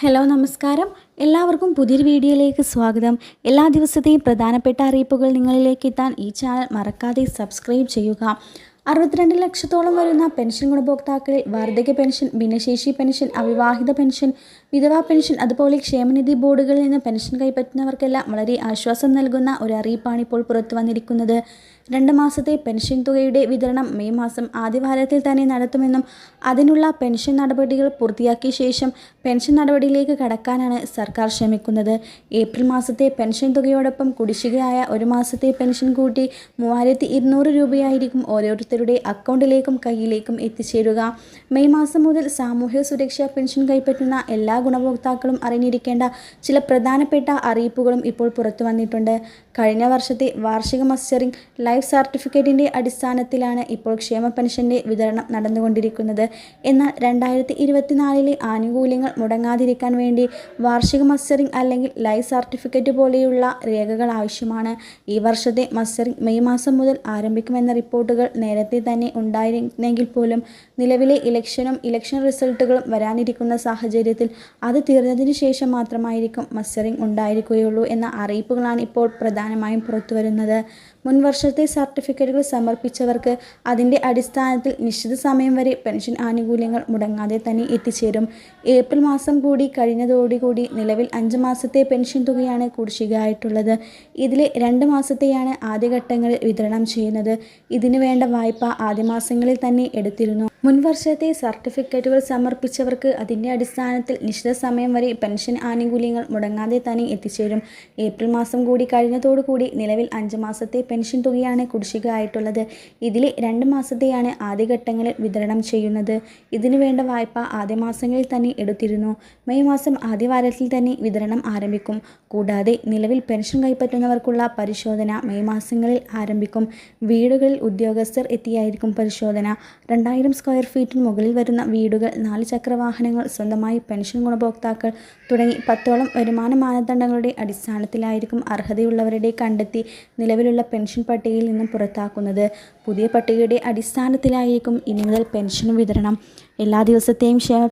Hello നമസ്കാരം. എല്ലാവർക്കും പുതിയൊരു വീഡിയോയിലേക്ക് സ്വാഗതം. എല്ലാ ദിവസത്തെയും പ്രധാനപ്പെട്ട അറിയിപ്പുകൾ നിങ്ങളിലേക്ക് എത്താൻ ഈ ചാനൽ മറക്കാതെ സബ്സ്ക്രൈബ് ചെയ്യുക. അറുപത്തിരണ്ട് ലക്ഷത്തോളം വരുന്ന പെൻഷൻ ഗുണഭോക്താക്കളിൽ വാർദ്ധക്യ പെൻഷൻ ഭിന്നശേഷി പെൻഷൻ അവിവാഹിത പെൻഷൻ വിധവാ പെൻഷൻ അതുപോലെ ക്ഷേമനിധി ബോർഡുകളിൽ നിന്ന് പെൻഷൻ കൈപ്പറ്റുന്നവർക്കെല്ലാം വളരെ ആശ്വാസം നൽകുന്ന ഒരു അറിയിപ്പാണ് ഇപ്പോൾ പുറത്തു വന്നിരിക്കുന്നത്. രണ്ട് മാസത്തെ പെൻഷൻ തുകയുടെ വിതരണം മെയ് മാസം ആദ്യവാരത്തിൽ തന്നെ നടത്തുമെന്നും അതിനുള്ള പെൻഷൻ നടപടികൾ പൂർത്തിയാക്കിയ ശേഷം പെൻഷൻ നടപടിയിലേക്ക് കടക്കാനാണ് സർക്കാർ ശ്രമിക്കുന്നത്. ഏപ്രിൽ മാസത്തെ പെൻഷൻ തുകയോടൊപ്പം കുടിശ്ശികയായ ഒരു മാസത്തെ പെൻഷൻ കൂട്ടി മൂവായിരത്തി ഇരുന്നൂറ് രൂപയായിരിക്കും ഓരോരുത്തരുടെ അക്കൗണ്ടിലേക്കും കയ്യിലേക്കും എത്തിച്ചേരുക. മെയ് മാസം മുതൽ സാമൂഹ്യ സുരക്ഷാ പെൻഷൻ കൈപ്പറ്റുന്ന എല്ലാ ഗുണഭോക്താക്കളും അറിഞ്ഞിരിക്കേണ്ട ചില പ്രധാനപ്പെട്ട അറിയിപ്പുകളും ഇപ്പോൾ പുറത്തു വന്നിട്ടുണ്ട്. കഴിഞ്ഞ വർഷത്തെ വാർഷിക മസ്റ്ററിംഗ് ലൈഫ് സർട്ടിഫിക്കറ്റിന്റെ അടിസ്ഥാനത്തിലാണ് ഇപ്പോൾ ക്ഷേമ പെൻഷന്റെ വിതരണം നടന്നുകൊണ്ടിരിക്കുന്നത്. എന്നാൽ രണ്ടായിരത്തി ഇരുപത്തിനാലിലെ ആനുകൂല്യങ്ങൾ മുടങ്ങാതിരിക്കാൻ വേണ്ടി വാർഷിക മസ്റ്ററിംഗ് അല്ലെങ്കിൽ ലൈഫ് സർട്ടിഫിക്കറ്റ് പോലെയുള്ള രേഖകൾ ആവശ്യമാണ്. ഈ വർഷത്തെ മസ്റ്ററിംഗ് മെയ് മാസം മുതൽ ആരംഭിക്കുമെന്ന റിപ്പോർട്ടുകൾ നേരത്തെ തന്നെ ഉണ്ടായിരുന്നെങ്കിൽ പോലും നിലവിലെ ഇലക്ഷനും ഇലക്ഷൻ റിസൾട്ടുകളും വരാനിരിക്കുന്ന സാഹചര്യത്തിൽ അത് തീർന്നതിന് ശേഷം മാത്രമായിരിക്കും മസ്റ്ററിംഗ് ഉണ്ടായിരിക്കുകയുള്ളൂ എന്ന അറിയിപ്പുകളാണ് ഇപ്പോൾ പ്രധാനമായും പുറത്തുവരുന്നത്. മുൻ വർഷത്തെ സർട്ടിഫിക്കറ്റുകൾ സമർപ്പിച്ചവർക്ക് അതിന്റെ അടിസ്ഥാനത്തിൽ നിശ്ചിത സമയം വരെ പെൻഷൻ ആനുകൂല്യങ്ങൾ മുടങ്ങാതെ തന്നെ എത്തിച്ചേരും. ഏപ്രിൽ മാസം കൂടി കഴിഞ്ഞതോടുകൂടി നിലവിൽ അഞ്ച് മാസത്തെ പെൻഷൻ തുകയാണ് കുടിശ്ശികയായിട്ടുള്ളത്. ഇതിൽ രണ്ട് മാസത്തെയാണ് ആദ്യഘട്ടങ്ങളിൽ വിതരണം ചെയ്യുന്നത്. ഇതിനു വേണ്ട വായ്പ ആദ്യ മാസങ്ങളിൽ തന്നെ എടുത്തിരുന്നു. മുൻ വർഷത്തെ സർട്ടിഫിക്കറ്റുകൾ സമർപ്പിച്ചവർക്ക് അതിന്റെ അടിസ്ഥാനത്തിൽ നിശ്ചിത സമയം വരെ പെൻഷൻ ആനുകൂല്യങ്ങൾ മുടങ്ങാതെ തന്നെ എത്തിച്ചേരും. ഏപ്രിൽ മാസം കൂടി കഴിഞ്ഞതോടുകൂടി നിലവിൽ അഞ്ച് മാസത്തെ പെൻഷൻ തുകയാണ് കുടിശ്ശിക ആയിട്ടുള്ളത് ഇതിൽ രണ്ട് മാസത്തെയാണ് ആദ്യഘട്ടങ്ങളിൽ വിതരണം ചെയ്യുന്നത്. ഇതിനു വേണ്ട വായ്പ ആദ്യ മാസങ്ങളിൽ തന്നെ എടുത്തിരുന്നു. മെയ് മാസം ആദ്യവാരത്തിൽ തന്നെ വിതരണം ആരംഭിക്കും. കൂടാതെ നിലവിൽ പെൻഷൻ കൈപ്പറ്റുന്നവർക്കുള്ള പരിശോധന മെയ് മാസങ്ങളിൽ ആരംഭിക്കും. വീടുകളിൽ ഉദ്യോഗസ്ഥർ എത്തിയായിരിക്കും പരിശോധന. രണ്ടായിരം സ്ക്വയർ ഫീറ്റിന് മുകളിൽ വരുന്ന വീടുകൾ നാല് ചക്രവാഹനങ്ങൾ സ്വന്തമായി പെൻഷൻ ഗുണഭോക്താക്കൾ തുടങ്ങി പത്തോളം വരുമാന മാനദണ്ഡങ്ങളുടെ അടിസ്ഥാനത്തിലായിരിക്കും അർഹതയുള്ളവരുടെ കണ്ടെത്തി നിലവിലുള്ള പെൻഷൻ പട്ടികയിൽ നിന്നും പുറത്താക്കുന്നത്. പുതിയ പട്ടികയുടെ അടിസ്ഥാനത്തിലായിരിക്കും ഇനി മുതൽ പെൻഷൻ വിതരണം. എല്ലാ ദിവസത്തെയും ക്ഷേമ